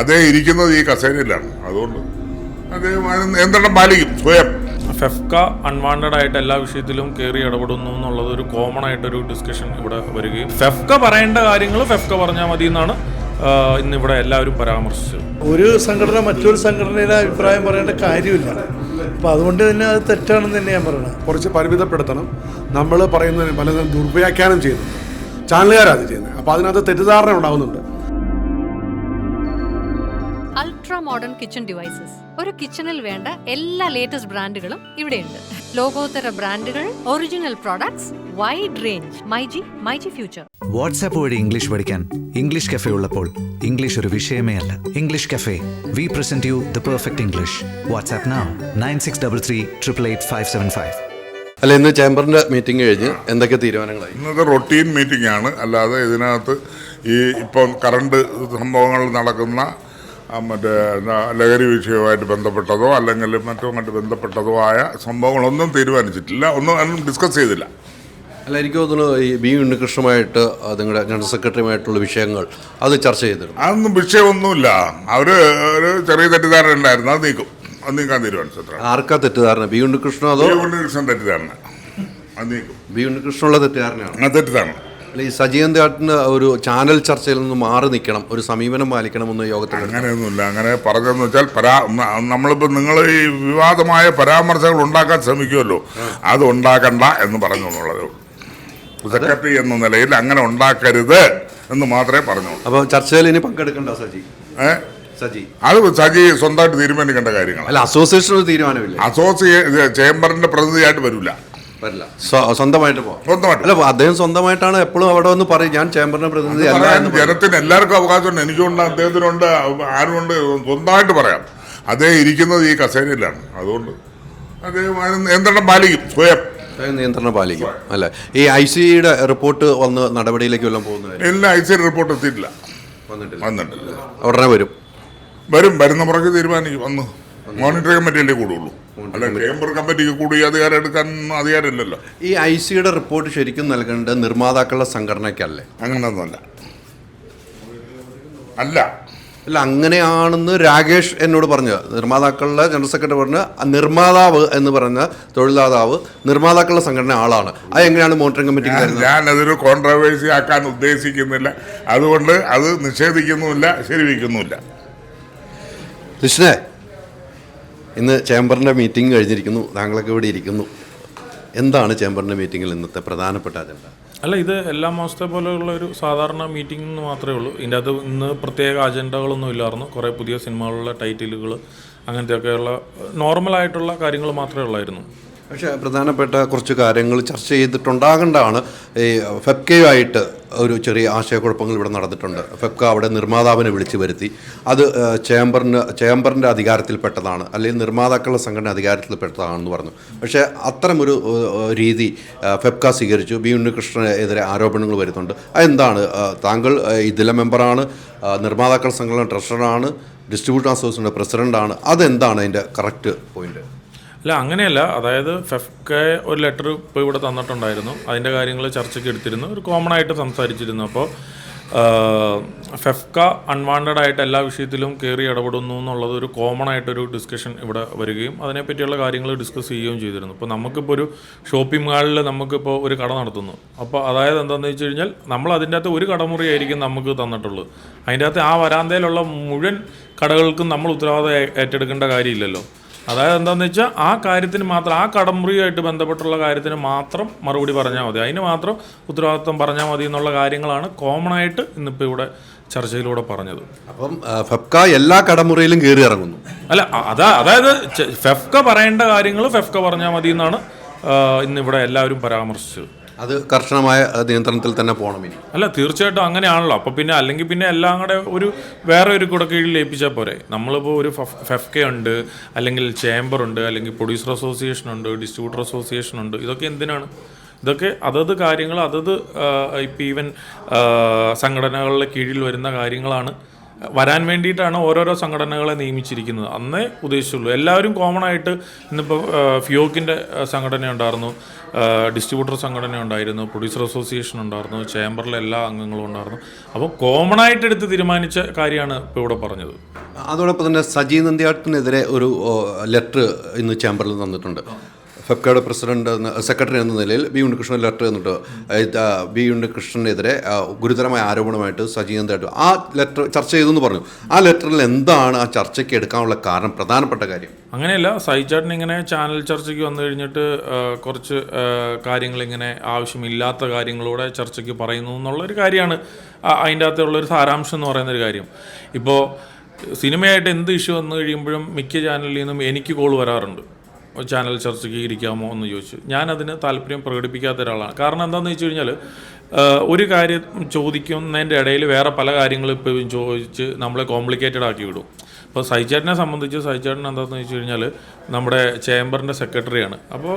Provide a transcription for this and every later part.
അദ്ദേഹം ഇരിക്കുന്നത് ഈ കസേരയിലാണ്. അതുകൊണ്ട് അദ്ദേഹം നിയന്ത്രണം പാലിക്കും? സ്വയം. ഫെഫ്ക അൺവാണ്ടഡ് ആയിട്ട് എല്ലാ വിഷയത്തിലും കയറി ഇടപെടുന്നു എന്നുള്ളത് ഒരു കോമൺ ആയിട്ടൊരു ഡിസ്കഷൻ ഇവിടെ വരികയും. ഫെഫ്ക പറയേണ്ട കാര്യങ്ങൾ ഫെഫ്ക പറഞ്ഞാൽ മതി എന്നാണ് ഇന്നിവിടെ എല്ലാവരും പരാമർശിച്ചത്. ഒരു സംഘടന മറ്റൊരു സംഘടനയുടെ അഭിപ്രായം പറയേണ്ട കാര്യമില്ല. അപ്പോൾ അതുകൊണ്ട് തന്നെ അത് തെറ്റാണെന്ന് തന്നെ ഞാൻ പറയണത് കുറച്ച് പരിമിതപ്പെടുത്തണം. നമ്മൾ പറയുന്നതിന് പലതും ദുർവ്യാഖ്യാനം ചെയ്യുന്നു. ചാനലുകാരാണ് ചെയ്യുന്നത്. അപ്പോൾ അതിനകത്ത് തെറ്റിദ്ധാരണ ഉണ്ടാകുന്നുണ്ട് അൾട്രാ മോഡേൺ കിച്ചൺ ഡിവൈസസ് ഒരു കിച്ചണിൽ വേണ്ട എല്ലാ ലേറ്റസ്റ്റ് ബ്രാൻഡുകളും ഇവിടെയുണ്ട്. ലോകോത്തര ബ്രാൻഡുകൾ original products wide range myG myG future WhatsApp വഴി ഇംഗ്ലീഷ് പഠിക്കാൻ ഇംഗ്ലീഷ് കഫേ ഉള്ളപ്പോൾ ഇംഗ്ലീഷ് ഒരു വിഷയമേ അല്ല. English cafe we present you the perfect English WhatsApp now nine six double three triple eight five seven five അല്ല ഇന്ന് ചേംബറിന്റെ meeting കഴിഞ്ഞ് എന്തൊക്കെ തീരുമാനങ്ങളായി? ഇന്നത്തെ റൊട്ടീൻ മീറ്റിംഗ് ആണ്. അല്ലാതെ ഇതിനകത്ത് ഈ ഇപ്പം കറണ്ട് സംഭവങ്ങൾ നടക്കുന്ന മറ്റേ ലഹരി വിഷയവുമായിട്ട് ബന്ധപ്പെട്ടതോ അല്ലെങ്കിൽ മറ്റുമായിട്ട് ബന്ധപ്പെട്ടതോ ആയ സംഭവങ്ങളൊന്നും തീരുമാനിച്ചിട്ടില്ല. ഒന്നും ഡിസ്കസ് ചെയ്തില്ല. അല്ല എനിക്ക് തോന്നുന്നു ഈ ബി ഉണ്ണികൃഷ്ണമായിട്ട് നിങ്ങളുടെ ജനറൽ സെക്രട്ടറിയുമായിട്ടുള്ള വിഷയങ്ങൾ അത് ചർച്ച ചെയ്തിരുന്നു. അതൊന്നും വിഷയമൊന്നുമില്ല. അവർ ഒരു ചെറിയ തെറ്റിദ്ധാരണ ഉണ്ടായിരുന്നു. അത് നീക്കും. അത് നീക്കാൻ തീരുമാനിച്ചത്ര ആർക്കാ തെറ്റിദ്ധാരണ? ബി ഉണ്ണികൃഷ്ണ അതോ? ഉണ്ണികൃഷ്ണൻ തെറ്റിദ്ധാരണ. അത് നീക്കും. ബി ഉണ്ണികൃഷ്ണനുള്ള തെറ്റിദ്ധാരണയാണ്? ആ തെറ്റിദ്ധാരണ. അല്ല ഈ സജീവന്താട്ടിന് ഒരു ചാനൽ ചർച്ചയിൽ നിന്ന് മാറി നിൽക്കണം ഒരു സമീപനം പാലിക്കണമെന്ന് യോഗത്തിൽ അങ്ങനെയൊന്നുമില്ല. അങ്ങനെ പറഞ്ഞതെന്ന് വെച്ചാൽ പരാ നമ്മളിപ്പോൾ നിങ്ങൾ ഈ വിവാദമായ പരാമർശങ്ങൾ ഉണ്ടാക്കാൻ ശ്രമിക്കുമല്ലോ അത് ഉണ്ടാക്കണ്ട എന്ന് പറഞ്ഞു എന്നുള്ളത്. സെക്രട്ടറി എന്ന നിലയിൽ അങ്ങനെ ഉണ്ടാക്കരുത് എന്ന് മാത്രമേ പറഞ്ഞു അപ്പോൾ ചർച്ചയിൽ ഇനി പങ്കെടുക്കണ്ട സജി? ഏ? സജി? അത് സജി സ്വന്തമായിട്ട് തീരുമാനിക്കേണ്ട കാര്യങ്ങളാണ്. അല്ല അസോസിയേഷൻ തീരുമാനമില്ല? അസോസിയേ ചേംബറിന്റെ പ്രതിനിധിയായിട്ട് വരില്ല. വരില്ല. സ്വന്തമായിട്ട് പോവാം. സ്വന്തമായിട്ട്. അല്ല അദ്ദേഹം സ്വന്തമായിട്ടാണ് എപ്പോഴും അവിടെ വന്ന് പറയും ഞാൻ ചേംബറിന്റെ പ്രതിനിധി ജനത്തിന് എല്ലാവർക്കും അവകാശമുണ്ട്. എനിക്കുണ്ട് അദ്ദേഹത്തിനുണ്ട് ആരുമുണ്ട് സ്വന്തമായിട്ട് പറയാം. അദ്ദേഹം ഇരിക്കുന്നത് ഈ കസേരയിലാണ്. അതുകൊണ്ട് അദ്ദേഹം നിയന്ത്രണം പാലിക്കും സ്വയം. സ്വയം നിയന്ത്രണം പാലിക്കും അല്ല? ഈ ഐ സിയുടെ റിപ്പോർട്ട് വന്ന് നടപടിയിലേക്ക് വല്ലതും പോകുന്നത് എല്ലാ ഐ സി റിപ്പോർട്ട് എത്തിയിട്ടില്ല. വന്നിട്ടില്ല. വന്നിട്ടില്ല. ഉടനെ വരും. വരും വരുന്ന പുറകെ തീരുമാനിക്കും വന്ന്. മോണിറ്ററിംഗ് കമ്മിറ്റിയല്ലേ കൂടുള്ളൂ? അല്ല ചേംബർ കമ്മിറ്റിക്ക് കൂടി അധികാരം എടുക്കാൻ അധികാരമില്ലല്ലോ. ഈ ഐ സിയുടെ റിപ്പോർട്ട് ശരിക്കും നൽകേണ്ടത് നിർമ്മാതാക്കളുടെ സംഘടനയ്ക്കല്ലേ? അങ്ങനെയൊന്നുമല്ല അല്ല. അല്ല അങ്ങനെയാണെന്ന് രാകേഷ് എന്നോട് പറഞ്ഞു. നിർമ്മാതാക്കളുടെ ജനറൽ സെക്രട്ടറി പറഞ്ഞ നിർമ്മാതാവ് എന്ന് പറഞ്ഞ തൊഴിലാതാവ് നിർമ്മാതാക്കളുടെ സംഘടന ആളാണ്. അത് എങ്ങനെയാണ് മോണിറ്ററിംഗ് കമ്മിറ്റി ഞാൻ ഞാൻ അതൊരു കോൺട്രവേഴ്സി ആക്കാൻ ഉദ്ദേശിക്കുന്നില്ല. അതുകൊണ്ട് അത് നിഷേധിക്കുന്നുമില്ല ശരിവയ്ക്കുന്നുമില്ല കൃഷ്ണേ ഇന്ന് ചേംബറിന്റെ മീറ്റിംഗ് കഴിഞ്ഞിരിക്കുന്നു. താങ്കളൊക്കെ ഇവിടെ ഇരിക്കുന്നു. എന്താണ് ചേംബറിന്റെ മീറ്റിങ്ങിൽ ഇന്നത്തെ പ്രധാനപ്പെട്ട അജണ്ട? അല്ല ഇത് എല്ലാ മാസത്തെ പോലെയുള്ള ഒരു സാധാരണ മീറ്റിംഗ് എന്ന് മാത്രമേ ഉള്ളൂ. ഇതിന്റെ അത് ഇന്ന് പ്രത്യേക അജണ്ടകളൊന്നും ഇല്ലായിരുന്നു. കുറേ പുതിയ സിനിമകളുള്ള ടൈറ്റിലുകൾ അങ്ങനത്തെയൊക്കെയുള്ള നോർമലായിട്ടുള്ള കാര്യങ്ങൾ മാത്രമേ ഉള്ളായിരുന്നു. പക്ഷേ പ്രധാനപ്പെട്ട കുറച്ച് കാര്യങ്ങൾ ചർച്ച ചെയ്തിട്ടുണ്ടാകേണ്ടതാണ് ഈ ഫെപ്കയുമായിട്ട് ഒരു ചെറിയ ആശയക്കുഴപ്പങ്ങൾ ഇവിടെ നടന്നിട്ടുണ്ട്. ഫെപ്ക അവിടെ നിർമ്മാതാവിനെ വിളിച്ചു വരുത്തി. അത് ചേംബറിന് ചേംബറിന്റെ അധികാരത്തിൽപ്പെട്ടതാണ്. അല്ലെങ്കിൽ നിർമ്മാതാക്കളുടെ സംഘടന അധികാരത്തിൽപ്പെട്ടതാണെന്ന് പറഞ്ഞു. പക്ഷേ അത്തരമൊരു രീതി ഫെപ്ക സ്വീകരിച്ചു. ബി ഉണ്ണികൃഷ്ണനെതിരെ ആരോപണങ്ങൾ വരുന്നുണ്ട്. അതെന്താണ്? താങ്കൾ ഇതിലെ മെമ്പറാണ്. നിർമ്മാതാക്കളുടെ സംഘടന ട്രഷറാണ് ഡിസ്ട്രിബ്യൂട്ടർ അസോസിയേഷന്റെ പ്രസിഡന്റാണ് അതെന്താണ് അതിന്റെ കറക്റ്റ് പോയിന്റ്? അല്ല അങ്ങനെയല്ല. അതായത് ഫെഫ്കെ ഒരു ലെറ്റർ ഇപ്പോൾ ഇവിടെ തന്നിട്ടുണ്ടായിരുന്നു. അതിന്റെ കാര്യങ്ങൾ ചർച്ചയ്ക്ക് എടുത്തിരുന്നു. ഒരു കോമൺ ആയിട്ട് സംസാരിച്ചിരുന്നു. അപ്പോൾ ഫെഫ്ക അൺവാണ്ടഡ് ആയിട്ട് എല്ലാ വിഷയത്തിലും കയറി ഇടപെടുന്നു എന്നുള്ളത് ഒരു കോമൺ ആയിട്ടൊരു ഡിസ്കഷൻ ഇവിടെ വരികയും അതിനെപ്പറ്റിയുള്ള കാര്യങ്ങൾ ഡിസ്കസ് ചെയ്യുകയും ചെയ്തിരുന്നു. ഇപ്പോൾ നമുക്കിപ്പോൾ ഒരു ഷോപ്പിംഗ് മാളിൽ നമുക്കിപ്പോൾ ഒരു കട നടത്തുന്നു. അപ്പോൾ അതായത് എന്താണെന്ന് വെച്ച് കഴിഞ്ഞാൽ നമ്മൾ അതിന്റെ അകത്ത് ഒരു കടമുറിയായിരിക്കും നമുക്ക് തന്നിട്ടുള്ളത്. അതിന്റെ അകത്ത് ആ വരാന്തയിലുള്ള മുഴുവൻ കടകൾക്കും നമ്മൾ ഉത്തരവാദിത്തം ഏറ്റെടുക്കേണ്ട കാര്യമില്ലല്ലോ. അതായത് എന്താണെന്ന് വെച്ചാൽ ആ കാര്യത്തിന് മാത്രം ആ കടമുറിയുമായിട്ട് ബന്ധപ്പെട്ടുള്ള കാര്യത്തിന് മാത്രം മറുപടി പറഞ്ഞാൽ മതി. അതിന് മാത്രം ഉത്തരവാദിത്വം പറഞ്ഞാൽ മതി എന്നുള്ള കാര്യങ്ങളാണ് കോമൺ ആയിട്ട് ഇന്നിപ്പോൾ ഇവിടെ ചർച്ചയിലൂടെ പറഞ്ഞത്. അപ്പം ഫെഫ്ക എല്ലാ കടമുറിയിലും കയറി ഇറങ്ങുന്നു. അല്ല അതാ അതായത് ഫെഫ്ക പറയേണ്ട കാര്യങ്ങൾ ഫെഫ്ക പറഞ്ഞാൽ മതി എന്നാണ് ഇന്നിവിടെ എല്ലാവരും പരാമർശിച്ചത്. അത് കർശനമായ നിയന്ത്രണത്തിൽ തന്നെ പോകണം ഇനി. അല്ല തീർച്ചയായിട്ടും അങ്ങനെയാണല്ലോ. അപ്പോൾ പിന്നെ അല്ലെങ്കിൽ പിന്നെ എല്ലാം കൂടെ ഒരു വേറെ ഒരു കൂടെ കീഴിൽ ലയിപ്പിച്ചാൽ പോരെ. നമ്മളിപ്പോൾ ഒരു ഫെഫ്കെ ഉണ്ട് അല്ലെങ്കിൽ ചേംബർ ഉണ്ട് അല്ലെങ്കിൽ പ്രൊഡ്യൂസർ അസോസിയേഷൻ ഉണ്ട് ഡിസ്ട്രിബ്യൂട്ടർ അസോസിയേഷൻ ഉണ്ട്. ഇതൊക്കെ എന്തിനാണ്? ഇതൊക്കെ അതത് കാര്യങ്ങൾ അതത് ഇപ്പം ഈവൻ സംഘടനകളുടെ കീഴിൽ വരുന്ന കാര്യങ്ങളാണ്. വരാൻ വേണ്ടിയിട്ടാണ് ഓരോരോ സംഘടനകളെ നിയമിച്ചിരിക്കുന്നത്. അന്നേ ഉദ്ദേശിച്ചുള്ളൂ. എല്ലാവരും കോമൺ ആയിട്ട് ഇന്നിപ്പോൾ ഫിയോക്കിന്റെ സംഘടന ഉണ്ടായിരുന്നു. ഡിസ്ട്രിബ്യൂട്ടർ സംഘടന ഉണ്ടായിരുന്നു. പ്രൊഡ്യൂസർ അസോസിയേഷൻ ഉണ്ടായിരുന്നു. ചേംബറിലെ എല്ലാ അംഗങ്ങളും ഉണ്ടായിരുന്നു. അപ്പോൾ കോമൺ ആയിട്ട് എടുത്ത് തീരുമാനിച്ച കാര്യമാണ് ഇപ്പോൾ ഇവിടെ പറഞ്ഞത്. അതോടൊപ്പം തന്നെ സജി നന്ദിയാട്ടിനെതിരെ ഒരു ലെറ്റർ ഇന്ന് ചേംബറിൽ തന്നിട്ടുണ്ട്. ഫെബ്കയുടെ പ്രസിഡന്റ് സെക്രട്ടറി എന്ന നിലയിൽ ബി ഉണ്ണികൃഷ്ണൻ ലെറ്റർ എന്നിട്ട് ബി ഉണ്ണികൃഷ്ണനെതിരെ ഗുരുതരമായ ആരോപണമായിട്ട് സജീവന്തായിട്ട് ആ ലെറ്റർ ചർച്ച ചെയ്തെന്ന് പറഞ്ഞു. ആ ലെറ്ററിൽ എന്താണ് ആ ചർച്ചയ്ക്ക് എടുക്കാനുള്ള കാരണം പ്രധാനപ്പെട്ട കാര്യം? അങ്ങനെയല്ല സൈചാട്ടിന് ഇങ്ങനെ ചാനൽ ചർച്ചയ്ക്ക് വന്നു കഴിഞ്ഞിട്ട് കുറച്ച് കാര്യങ്ങൾ ഇങ്ങനെ ആവശ്യമില്ലാത്ത കാര്യങ്ങളൂടെ ചർച്ചയ്ക്ക് പറയുന്നു എന്നുള്ളൊരു കാര്യമാണ് അതിന്റെ അകത്തുള്ളൊരു സാരാംശം എന്ന് പറയുന്ന ഒരു കാര്യം. ഇപ്പോൾ സിനിമയായിട്ട് എന്ത് ഇഷ്യൂ വന്നു കഴിയുമ്പോഴും മിക്ക ചാനലിൽ നിന്നും എനിക്ക് കോൾ വരാറുണ്ട്. ചാനൽ ചർച്ചയ്ക്ക് ഇരിക്കാമോ എന്ന് ചോദിച്ചു. ഞാനതിന് താല്പര്യം പ്രകടിപ്പിക്കാത്ത ഒരാളാണ്. കാരണം എന്താണെന്ന് വെച്ച് കഴിഞ്ഞാൽ ഒരു കാര്യം ചോദിക്കുന്നതിന്റെ ഇടയിൽ വേറെ പല കാര്യങ്ങളും ഇപ്പോൾ ചോദിച്ച് നമ്മളെ കോംപ്ലിക്കേറ്റഡ് ആക്കി വിടും. ഇപ്പോൾ സൈചേട്ടനെ സംബന്ധിച്ച് സൈചേട്ടൻ എന്താണെന്ന് വെച്ച് കഴിഞ്ഞാൽ നമ്മുടെ ചേംബറിന്റെ സെക്രട്ടറിയാണ്. അപ്പോൾ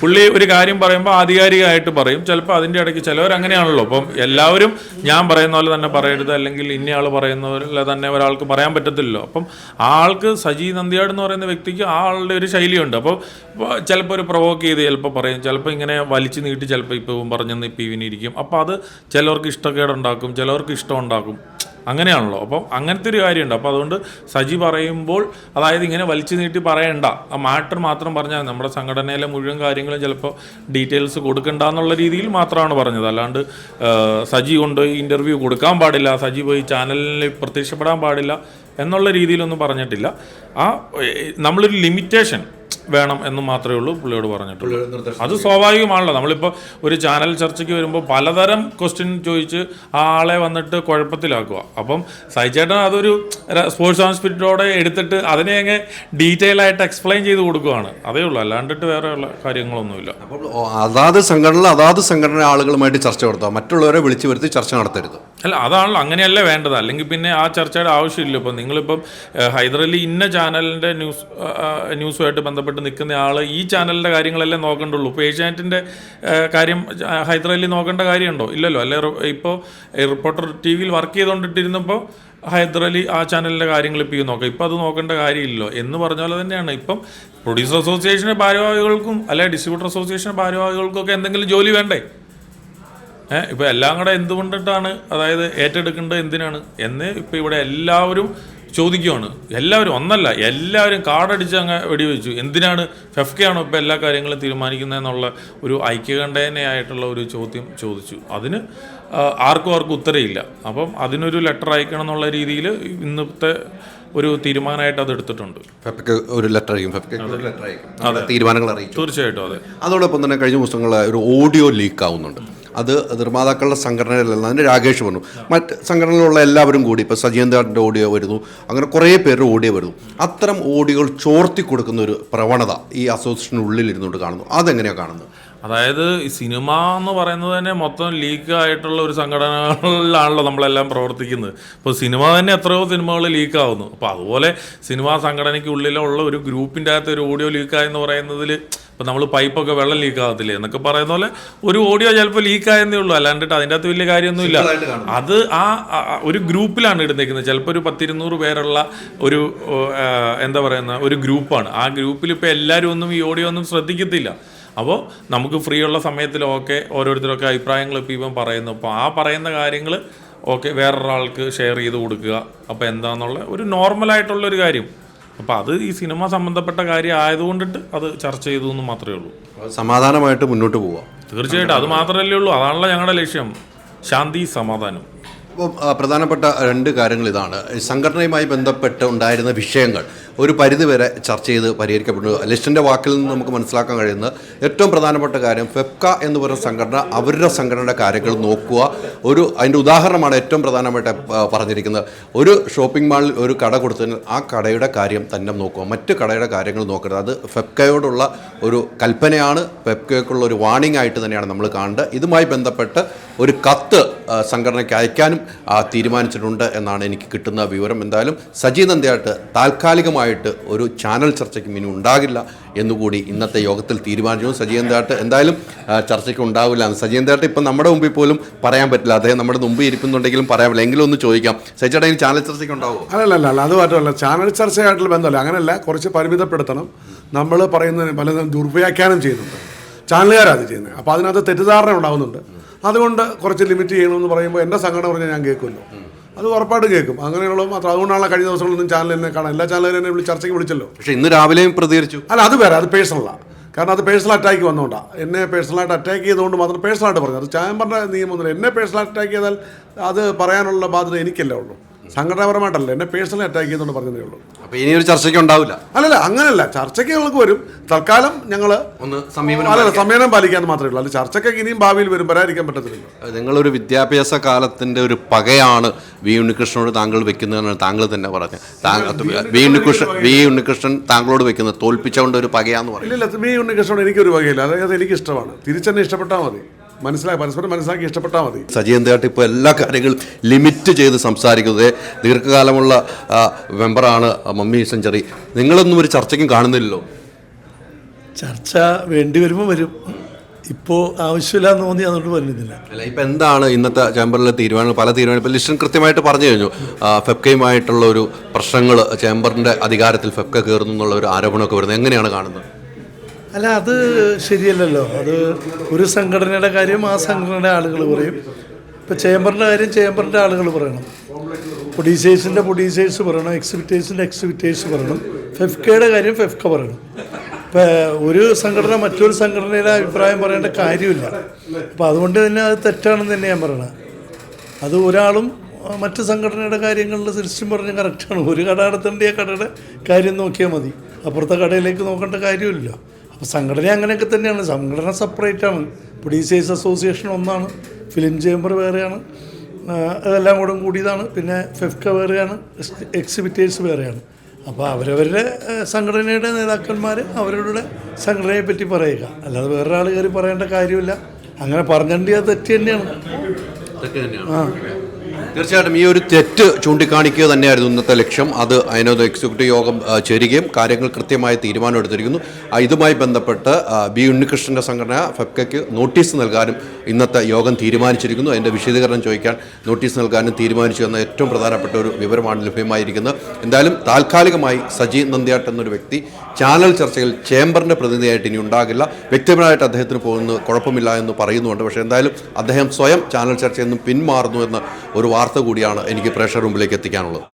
പുള്ളി ഒരു കാര്യം പറയുമ്പോൾ ആധികാരികമായിട്ട് പറയും. ചിലപ്പോൾ അതിന്റെ ഇടയ്ക്ക് ചിലവർ അങ്ങനെയാണല്ലോ. അപ്പം എല്ലാവരും ഞാൻ പറയുന്ന പോലെ തന്നെ പറയരുത്. അല്ലെങ്കിൽ ഇന്നയാൾ പറയുന്ന പോലെ തന്നെ ഒരാൾക്ക് പറയാൻ പറ്റത്തില്ലല്ലോ. അപ്പം ആൾക്ക് സജി നന്ദിയാട് എന്ന് പറയുന്ന വ്യക്തിക്ക് ആ ആളുടെ ഒരു ശൈലിയുണ്ട്. അപ്പോൾ ചിലപ്പോൾ ഒരു പ്രൊവോക്ക് ചെയ്ത് ചിലപ്പോൾ പറയും. ചിലപ്പോൾ ഇങ്ങനെ വലിച്ചു നീട്ടി ചിലപ്പോൾ ഇപ്പോൾ പറഞ്ഞെന്ന് ഇപ്പോൾ ഇവനിരിക്കും. അപ്പോൾ അത് ചിലവർക്ക് ഇഷ്ടക്കേടുണ്ടാക്കും. ചിലവർക്ക് ഇഷ്ടം ഉണ്ടാക്കും അങ്ങനെയാണല്ലോ. അപ്പം അങ്ങനത്തെ ഒരു കാര്യമുണ്ട്. അപ്പോൾ അതുകൊണ്ട് സജി പറയുമ്പോൾ അതായത് ഇങ്ങനെ വലിച്ചു നീട്ടി പറയണ്ട. ആ മാറ്റർ മാത്രം പറഞ്ഞാൽ നമ്മുടെ സംഘടനയിലെ മുഴുവൻ കാര്യങ്ങളും ചിലപ്പോൾ ഡീറ്റെയിൽസ് കൊടുക്കണ്ട എന്നുള്ള രീതിയിൽ മാത്രമാണ് പറഞ്ഞത്. അല്ലാണ്ട് സജി കൊണ്ട് ഇന്റർവ്യൂ കൊടുക്കാൻ പാടില്ല. സജി പോയി ചാനലിൽ പ്രത്യക്ഷപ്പെടാൻ പാടില്ല എന്നുള്ള രീതിയിലൊന്നും പറഞ്ഞിട്ടില്ല. ആ നമ്മളൊരു ലിമിറ്റേഷൻ വേണം എന്ന് മാത്രമേ ഉള്ളൂ പുള്ളിയോട് പറഞ്ഞിട്ടുള്ളൂ. അത് സ്വാഭാവികമാണല്ലോ. നമ്മളിപ്പോൾ ഒരു ചാനൽ ചർച്ചയ്ക്ക് വരുമ്പോൾ പലതരം ക്വസ്റ്റ്യൻ ചോദിച്ച് ആ ആളെ വന്നിട്ട് കുഴപ്പത്തിലാക്കുക. അപ്പം സൈചേട്ടൻ അതൊരു സ്പോർട്സ് ഓൺ സ്പിരിറ്റോടെ എടുത്തിട്ട് അതിനെ അങ്ങ് ഡീറ്റെയിൽ ആയിട്ട് എക്സ്പ്ലെയിൻ ചെയ്ത് കൊടുക്കുകയാണ്. അതേ ഉള്ളൂ. അല്ലാണ്ടിട്ട് വേറെ ഉള്ള കാര്യങ്ങളൊന്നുമില്ല. അപ്പോൾ അതാത് സംഘടന അതാത് സംഘടന ആളുകളുമായിട്ട് ചർച്ച നടത്തുക മറ്റുള്ളവരെ വിളിച്ചു വരുത്തി ചർച്ച നടത്തരുത്. അല്ല അതാണല്ലോ അങ്ങനെയല്ല വേണ്ടത്. അല്ലെങ്കിൽ പിന്നെ ആ ചർച്ചയുടെ ആവശ്യമില്ല. ഇപ്പം നിങ്ങളിപ്പം ഹൈദരലി ഇന്ന ചാനലിന്റെ ന്യൂസ് ന്യൂസുമായിട്ട് ബന്ധപ്പെട്ട് നിൽക്കുന്ന ആൾ ഈ ചാനലിന്റെ കാര്യങ്ങളല്ലേ നോക്കണ്ടുള്ളൂ. ഇപ്പോൾ ഏഷ്യാനെറ്റിന്റെ കാര്യം ഹൈദരാലി നോക്കേണ്ട കാര്യമുണ്ടോ? ഇല്ലല്ലോ. അല്ലെ ഇപ്പോൾ റിപ്പോർട്ടർ ടി വിയിൽ വർക്ക് ചെയ്തുകൊണ്ടിട്ടിരുന്നപ്പോൾ ഹൈദരാലി ആ ചാനലിന്റെ കാര്യങ്ങൾ ഇപ്പോൾ നോക്കാം. ഇപ്പോൾ അത് നോക്കേണ്ട കാര്യമില്ലല്ലോ എന്ന് പറഞ്ഞ പോലെ തന്നെയാണ്. ഇപ്പം പ്രൊഡ്യൂസർ അസോസിയേഷന്റെ ഭാരവാഹികൾക്കും അല്ലെ ഡിസ്ട്രിബ്യൂട്ടർ അസോസിയേഷന്റെ ഭാരവാഹികൾക്കൊക്കെ എന്തെങ്കിലും ജോലി വേണ്ടേ? ഏഹ് ഇപ്പോൾ എല്ലാം കൂടെ എന്തുകൊണ്ടിട്ടാണ് അതായത് ഏറ്റെടുക്കേണ്ടത് എന്തിനാണ് എന്ന് ഇപ്പോൾ ഇവിടെ എല്ലാവരും ചോദിക്കുവാണ്. എല്ലാവരും ഒന്നല്ല എല്ലാവരും കാർഡടിച്ച് അങ്ങ് വെടിവെച്ചു. എന്തിനാണ് ഫെഫ്കെ ആണോ ഇപ്പോൾ എല്ലാ കാര്യങ്ങളും തീരുമാനിക്കുന്നത് എന്നുള്ള ഒരു ഐക്യകണ്ഠേനയായിട്ടുള്ള ഒരു ചോദ്യം ചോദിച്ചു. അതിന് ആർക്കും ആർക്കും ഉത്തരയില്ല. അപ്പം അതിനൊരു ലെറ്റർ അയക്കണം എന്നുള്ള രീതിയിൽ ഇന്നത്തെ ഒരു തീരുമാനമായിട്ട് അത് എടുത്തിട്ടുണ്ട്. ഒരു ലെറ്റർ അയക്കും. ലെറ്റർ അയക്കും. തീരുമാനങ്ങൾ അറിയിക്കും തീർച്ചയായിട്ടും അതെ. അതോടൊപ്പം തന്നെ കഴിഞ്ഞ ദിവസങ്ങളിൽ ഒരു ഓഡിയോ ലീക്ക് ആവുന്നുണ്ട്. അത് നിർമ്മാതാക്കളുടെ സംഘടനയിലല്ല. അതിന് രാകേഷ് പറഞ്ഞു മറ്റ് സംഘടനയിലുള്ള എല്ലാവരും കൂടി ഇപ്പോൾ സജീന്ദ്രന്റെ ഓഡിയോ വരുന്നു. അങ്ങനെ കുറേ പേരുടെ ഓഡിയോ വരുന്നു. അത്തരം ഓഡിയോകൾ ചോർത്തി കൊടുക്കുന്ന ഒരു പ്രവണത ഈ അസോസിയേഷനുള്ളിൽ ഇരുന്നുകൊണ്ട് കാണുന്നു. അതെങ്ങനെയാണ് കാണുന്നത്? അതായത് ഈ സിനിമ എന്ന് പറയുന്നത് തന്നെ മൊത്തം ലീക്ക് ആയിട്ടുള്ള ഒരു സംഘടനകളിലാണല്ലോ നമ്മളെല്ലാം പ്രവർത്തിക്കുന്നത്. ഇപ്പോൾ സിനിമ തന്നെ എത്രയോ സിനിമകൾ ലീക്കാവുന്നു. അപ്പോൾ അതുപോലെ സിനിമാ സംഘടനയ്ക്ക് ഉള്ളിലുള്ള ഒരു ഗ്രൂപ്പിന്റെ അകത്ത് ഒരു ഓഡിയോ ലീക്കായെന്ന് പറയുന്നതിൽ ഇപ്പോൾ നമ്മൾ പൈപ്പൊക്കെ വെള്ളം ലീക്കാകത്തില്ലേ? എന്നൊക്കെ പറയുന്ന പോലെ ഒരു ഓഡിയോ ചിലപ്പോൾ ലീക്കായെന്നേ ഉള്ളൂ. അല്ലാണ്ടിട്ട് അതിന്റെ അകത്ത് വലിയ കാര്യമൊന്നുമില്ല. അത് ആ ഒരു ഗ്രൂപ്പിലാണ് ഇടുന്നേക്കുന്നത് ചിലപ്പോൾ ഒരു പത്തിരുന്നൂറ് പേരുള്ള ഒരു എന്താ പറയുന്ന ഒരു ഗ്രൂപ്പാണ്. ആ ഗ്രൂപ്പിൽ ഇപ്പോൾ എല്ലാവരും ഒന്നും ഈ ഓഡിയോ ഒന്നും ശ്രദ്ധിക്കത്തില്ല. അപ്പോൾ നമുക്ക് ഫ്രീ ഉള്ള സമയത്തിലൊക്കെ ഓരോരുത്തരൊക്കെ അഭിപ്രായങ്ങൾ ഇപ്പോൾ ഇവൻ പറയുന്നു. അപ്പോൾ ആ പറയുന്ന കാര്യങ്ങൾ ഓക്കെ വേറൊരാൾക്ക് ഷെയർ ചെയ്ത് കൊടുക്കുക. അപ്പോൾ എന്താണെന്നുള്ള ഒരു നോർമലായിട്ടുള്ളൊരു കാര്യം. അപ്പോൾ അത് ഈ സിനിമ സംബന്ധപ്പെട്ട കാര്യം ആയതുകൊണ്ടിട്ട് അത് ചർച്ച ചെയ്തു എന്ന് മാത്രമേ ഉള്ളൂ. സമാധാനമായിട്ട് മുന്നോട്ട് പോവാം. തീർച്ചയായിട്ടും. അത് മാത്രമല്ലേ ഉള്ളൂ. അതാണല്ലോ ഞങ്ങളുടെ ലക്ഷ്യം. ശാന്തി സമാധാനം. പ്രധാനപ്പെട്ട രണ്ട് കാര്യങ്ങൾ ഇതാണ്. സംഘടനയുമായി ബന്ധപ്പെട്ട് ഉണ്ടായിരുന്ന വിഷയങ്ങൾ ഒരു പരിധിവരെ ചർച്ച ചെയ്ത് പരിഹരിക്കപ്പെടുന്നു. ലിസ്റ്റിന്റെ വാക്കിൽ നിന്ന് നമുക്ക് മനസ്സിലാക്കാൻ കഴിയുന്നത് ഏറ്റവും പ്രധാനപ്പെട്ട കാര്യം ഫെഫ്ക എന്ന് പറയുന്ന സംഘടന അവരുടെ സംഘടനയുടെ കാര്യങ്ങൾ നോക്കുക. ഒരു അതിന്റെ ഉദാഹരണമാണ് ഏറ്റവും പ്രധാനമായിട്ട് പറഞ്ഞിരിക്കുന്നത്. ഒരു ഷോപ്പിംഗ് മാളിൽ ഒരു കട കൊടുത്തതിന് ആ കടയുടെ കാര്യം തന്നെ നോക്കുക. മറ്റ് കടയുടെ കാര്യങ്ങൾ നോക്കരുത്. അത് ഫെഫ്കയോടുള്ള ഒരു കൽപ്പനയാണ്. ഫെഫ്കയ്ക്കുള്ള ഒരു വാണിംഗ് ആയിട്ട് തന്നെയാണ് നമ്മൾ കാണേണ്ടത്. ഇതുമായി ബന്ധപ്പെട്ട് ഒരു കത്ത് സംഘടനയ്ക്ക് അയക്കാനും തീരുമാനിച്ചിട്ടുണ്ട് എന്നാണ് എനിക്ക് കിട്ടുന്ന വിവരം. എന്തായാലും സജി നന്ദിയായിട്ട് താൽക്കാലികമായിട്ട് ഒരു ചാനൽ ചർച്ചയ്ക്കും ഇനി ഉണ്ടാകില്ല എന്നുകൂടി ഇന്നത്തെ യോഗത്തിൽ തീരുമാനിച്ചു. സജീവന്തായിട്ട് എന്തായാലും ചർച്ചയ്ക്ക് ഉണ്ടാവില്ല സജീവന്തായിട്ട് ഇപ്പം നമ്മുടെ മുമ്പിൽ പോലും പറയാൻ പറ്റില്ല. അദ്ദേഹം നമ്മുടെ മുമ്പിൽ ഇരിക്കുന്നുണ്ടെങ്കിലും പറയാൻ പറ്റില്ല എങ്കിലും ഒന്ന് ചോദിക്കാം. സജിയുടെ ചാനൽ ചർച്ചയ്ക്ക് ഉണ്ടാവുമോ? അല്ലല്ല അല്ല അത് മാത്രമല്ല ചാനൽ ചർച്ചയായിട്ടുള്ള ബന്ധമല്ല. അങ്ങനെയല്ല കുറച്ച് പരിമിതപ്പെടുത്തണം. നമ്മൾ പറയുന്നതിന് പലതും ദുർവ്യാഖ്യാനം ചെയ്യുന്നുണ്ട്. ചാനലുകാരാണ് അത് ചെയ്യുന്നത്. അപ്പോൾ അതിനകത്ത് തെറ്റിദ്ധാരണ ഉണ്ടാകുന്നുണ്ട് അതുകൊണ്ട് കുറച്ച് ലിമിറ്റ് ചെയ്യണമെന്ന് പറയുമ്പോൾ എന്റെ സംഘടന പറഞ്ഞാൽ ഞാൻ കേൾക്കുമല്ലോ. അത് ഉറപ്പായിട്ട് കേൾക്കും. അങ്ങനെയുള്ള മാത്രം. അതുകൊണ്ടാണ് കഴിഞ്ഞ ദിവസങ്ങളൊന്നും ചാനൽ എന്നെ കാണാം എല്ലാ ചാനലും എന്നെ വിളി ചർച്ചയ്ക്ക് വിളിച്ചല്ലോ. പക്ഷേ ഇന്ന് രാവിലെയും പ്രതികരിച്ചു. അല്ല അത് വേറെ അത് പേഴ്സണലാണ് കാരണം അത് പേഴ്സണൽ അറ്റാക്ക് വന്നുകൊണ്ടാണ് എന്നെ പേഴ്സണലായിട്ട് അറ്റാക്ക് ചെയ്തുകൊണ്ട് മാത്രം പേഴ്സണലായിട്ട് പറഞ്ഞു അത് ചാമ്പറിന്റെ നിയമമൊന്നുമില്ല. എന്നെ പേഴ്സണൽ അറ്റാക്ക് ചെയ്താൽ അത് പറയാനുള്ള ബാധ്യത എനിക്കല്ലേ ഉള്ളൂ. സംഘടനാപരമായിട്ടല്ല. എന്നെ പേഴ്സണലി അറ്റാക്ക് ചെയ്യുന്നുണ്ട് പറഞ്ഞതേ ഉള്ളൂ. അപ്പൊ ഇനി ഒരു ചർച്ചയ്ക്ക് ഉണ്ടാവില്ല. അല്ലല്ല അങ്ങനല്ല. ചർച്ചയ്ക്ക് ഞങ്ങൾക്ക് വരും. തൽക്കാലം ഞങ്ങൾ ഒന്ന് സമീപനം അല്ലല്ല സമയം പാലിക്കാന്ന് മാത്രമേ ഉള്ളൂ. അല്ല ചർച്ചയ്ക്കൊക്കെ ഇനിയും ഭാവിയിൽ വരും. വരാതിരിക്കാൻ പറ്റത്തില്ല നിങ്ങളൊരു വിദ്യാഭ്യാസ കാലത്തിന്റെ ഒരു പകയാണ് വി. ഉണ്ണികൃഷ്ണനോട് താങ്കൾ വെക്കുന്നതെന്നാണ് താങ്കൾ തന്നെ പറഞ്ഞത്. വി. ഉണ്ണികൃഷ്ണൻ വി. ഉണ്ണികൃഷ്ണൻ താങ്കളോട് വെക്കുന്നത് തോൽപ്പിച്ചുകൊണ്ട് ഒരു പകയാന്ന് പറയും. ഇല്ല വി. ഉണ്ണികൃഷ്ണനോട് എനിക്കൊരു വകയില്ല. അതായത് എനിക്ക് ഇഷ്ടമാണ് തിരിച്ചെന്നെ ഇഷ്ടപ്പെട്ടാൽ മതി. മനസ്സിലായി പരസ്പരം മനസ്സിലാക്കി ഇഷ്ടപ്പെട്ടാൽ മതി. സജീവന്തയായിട്ട് ഇപ്പോൾ എല്ലാ കാര്യങ്ങളും ലിമിറ്റ് ചെയ്ത് സംസാരിക്കുന്നത്. ദീർഘകാലമുള്ള മെമ്പറാണ് മമ്മി സെഞ്ചറി. നിങ്ങളൊന്നും ഒരു ചർച്ചയ്ക്കും കാണുന്നില്ലല്ലോ. ചർച്ച വേണ്ടി വരുമ്പോൾ വരും. ഇപ്പോൾ ആവശ്യമില്ല എന്ന് തോന്നി അതുകൊണ്ട് പറഞ്ഞിരുന്നില്ല അല്ല ഇപ്പം എന്താണ് ഇന്നത്തെ ചേംബറിലെ തീരുമാനങ്ങൾ? പല തീരുമാനം ഇപ്പം ലിസ്റ്റൻ കൃത്യമായിട്ട് പറഞ്ഞു കഴിഞ്ഞു. ഫെഫ്കയുമായിട്ടുള്ള ഒരു പ്രശ്നങ്ങൾ ചേംബറിന്റെ അധികാരത്തിൽ ഫെഫ്ക കയറുന്നു എന്നുള്ള ഒരു ആരോപണമൊക്കെ വരുന്നത്. എങ്ങനെയാണ് കാണുന്നത്? അല്ല അത് ശരിയല്ലല്ലോ. അത് ഒരു സംഘടനയുടെ കാര്യം ആ സംഘടനയുടെ ആളുകൾ പറയും. ഇപ്പോൾ ചേംബറിന്റെ കാര്യം ചേംബറിന്റെ ആളുകൾ പറയണം. പ്രൊഡ്യൂസേഴ്സിന്റെ പ്രൊഡ്യൂസേഴ്സ് പറയണം. എക്സിബിറ്റേഴ്സിന്റെ എക്സിബിറ്റേഴ്സ് പറയണം. ഫെഫ്കയുടെ കാര്യം ഫെഫ്ക പറയണം. ഇപ്പം ഒരു സംഘടന മറ്റൊരു സംഘടനയുടെ അഭിപ്രായം പറയേണ്ട കാര്യമില്ല. അപ്പം അതുകൊണ്ട് തന്നെ അത് തെറ്റാണെന്ന് തന്നെ ഞാൻ പറയണത് അത് ഒരാളും മറ്റു മറ്റ് സംഘടനയുടെ കാര്യങ്ങളിൽ തിരിച്ചും പറഞ്ഞ് കറക്റ്റാണ് ഒരു കട നടത്തേണ്ട ആ കടയുടെ കാര്യം നോക്കിയാൽ മതി. അപ്പുറത്തെ കടയിലേക്ക് നോക്കേണ്ട കാര്യമില്ലല്ലോ. അപ്പോൾ സംഘടന അങ്ങനെയൊക്കെ തന്നെയാണ്. സംഘടന സെപ്പറേറ്റ് ആണ്. പ്രൊഡ്യൂസേഴ്സ് അസോസിയേഷൻ ഒന്നാണ്. ഫിലിം ചേംബർ വേറെയാണ്. അതെല്ലാം കൂടെ കൂടിയതാണ്. പിന്നെ ഫെഫ്ക വേറെയാണ്. എക്സിബിറ്റേഴ്സ് വേറെയാണ്. അപ്പോൾ അവരവരുടെ സംഘടനയുടെ നേതാക്കന്മാർ അവരവരുടെ സംഘടനയെ പറ്റി പറയുക. അല്ലാതെ വേറൊരാൾ കയറി പറയേണ്ട കാര്യമില്ല. അങ്ങനെ പറഞ്ഞിട്ടുണ്ടെങ്കിൽ അത് തെറ്റ് തന്നെയാണ്. തീർച്ചയായിട്ടും ഈ ഒരു തെറ്റ് ചൂണ്ടിക്കാണിക്കുക തന്നെയായിരുന്നു ഇന്നത്തെ ലക്ഷ്യം. അത് അതിനകത്ത് എക്സിക്യൂട്ടീവ് യോഗം ചേരുകയും കാര്യങ്ങൾ കൃത്യമായ തീരുമാനം എടുത്തിരിക്കുന്നു. ഇതുമായി ബന്ധപ്പെട്ട് ബി ഉണ്ണികൃഷ്ണന്റെ സംഘടന ഫെപ്കയ്ക്ക് നോട്ടീസ് നൽകാനും ഇന്നത്തെ യോഗം തീരുമാനിച്ചിരിക്കുന്നു. അതിന്റെ വിശദീകരണം ചോദിക്കാൻ നോട്ടീസ് നൽകാനും തീരുമാനിച്ചു എന്ന ഏറ്റവും പ്രധാനപ്പെട്ട ഒരു വിവരമാണ് ലഭ്യമായിരിക്കുന്നത്. എന്തായാലും താൽക്കാലികമായി സജി നന്ദ്യാട്ട് എന്നൊരു വ്യക്തി ചാനൽ ചർച്ചയിൽ ചേംബറിന്റെ പ്രതിനിധിയായിട്ട് ഇനി ഉണ്ടാകില്ല. വ്യക്തിപരമായിട്ട് അദ്ദേഹത്തിന് പോകുന്നത് കുഴപ്പമില്ല എന്ന് പറയുന്നുണ്ട്. പക്ഷേ എന്തായാലും അദ്ദേഹം സ്വയം ചാനൽ ചർച്ചയിൽ നിന്നും പിന്മാറുന്നു എന്ന ഒരു വാർത്ത കൂടിയാണ് എനിക്ക് പ്രേക്ഷകർ മുമ്പിലേക്ക് എത്തിക്കാനുള്ളത്.